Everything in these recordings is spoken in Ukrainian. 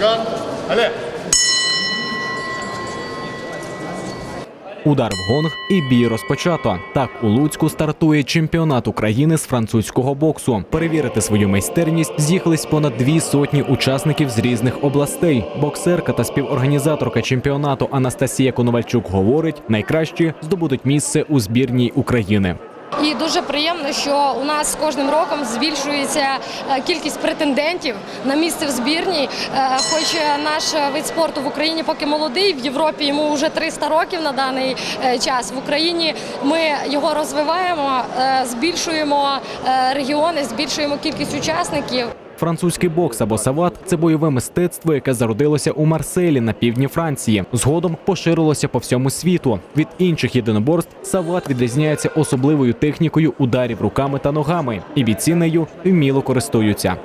Ган. Але. Удар в гонг і бій розпочато. Так у Луцьку стартує чемпіонат України з французького боксу. Перевірити свою майстерність з'їхались понад дві сотні учасників з різних областей. Боксерка та співорганізаторка чемпіонату Анастасія Коновальчук говорить: найкращі здобудуть місце у збірній України. І дуже приємно, що у нас з кожним роком збільшується е, кількість претендентів на місце в збірній. Е, Хоч наш вид спорту в Україні поки молодий, в Європі йому вже 300 років на даний е, час. В Україні ми його розвиваємо, збільшуємо регіони, збільшуємо кількість учасників. Французький бокс або сават це бойове мистецтво, яке зародилося у Марселі на півдні Франції. Згодом поширилося по всьому світу. Від інших єдиноборств сават відрізняється особливою технікою ударів руками та ногами, і бійці нею вміло користуються.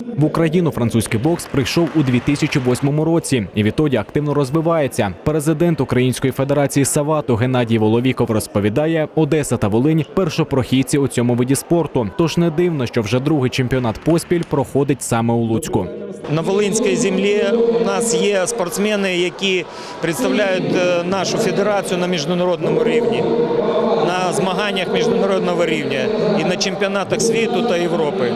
В Україну французький бокс прийшов у 2008 році і відтоді активно розвивається. Президент Української федерації Савату Геннадій Воловіков розповідає, Одеса та Волинь першопрохідці у цьому виді спорту. Тож не дивно, що вже другий чемпіонат поспіль проходить саме у Луцьку. На Волинській землі у нас є спортсмени, які представляють е, нашу федерацію на міжнародному рівні, на змаганнях міжнародного рівня і на чемпіонатах світу та Європи.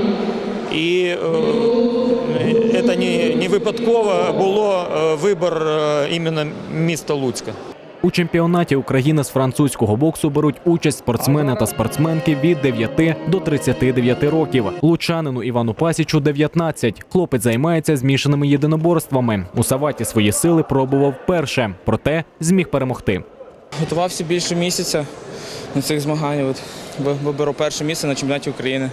І е, це не, не випадково було е, вибір е, іменно міста Луцька. У чемпіонаті України з французького боксу беруть участь спортсмени та спортсменки від 9 до 39 років. Лучанину Івану Пасічу 19. Хлопець займається змішаними єдиноборствами. У Саваті свої сили пробував перше, проте зміг перемогти. Готувався більше місяця на цих змаганнях. Виберу перше місце на чемпіонаті України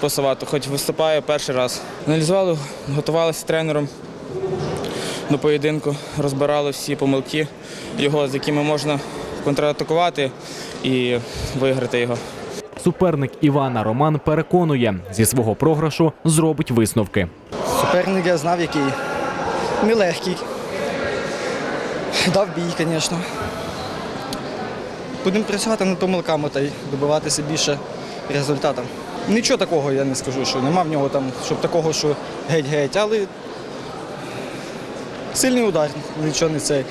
по Савату, хоч виступаю перший раз. Аналізували, готувалися з тренером до поєдинку, розбирали всі помилки його, з якими можна контратакувати і виграти його. Суперник Івана Роман переконує, зі свого програшу зробить висновки. Суперник я знав, який нелегкий. Дав бій, звісно. Будемо працювати над помилками та й добиватися більше результату. Нічого такого я не скажу, що нема в нього там, щоб такого, що геть-геть, але сильний удар, нічого не цей.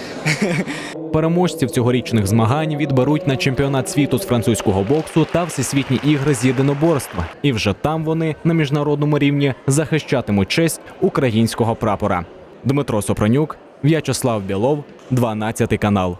Переможців цьогорічних змагань відберуть на чемпіонат світу з французького боксу та всесвітні ігри з єдиноборства. І вже там вони на міжнародному рівні захищатимуть честь українського прапора. Дмитро Сопронюк, В'ячеслав Білов, 12 канал.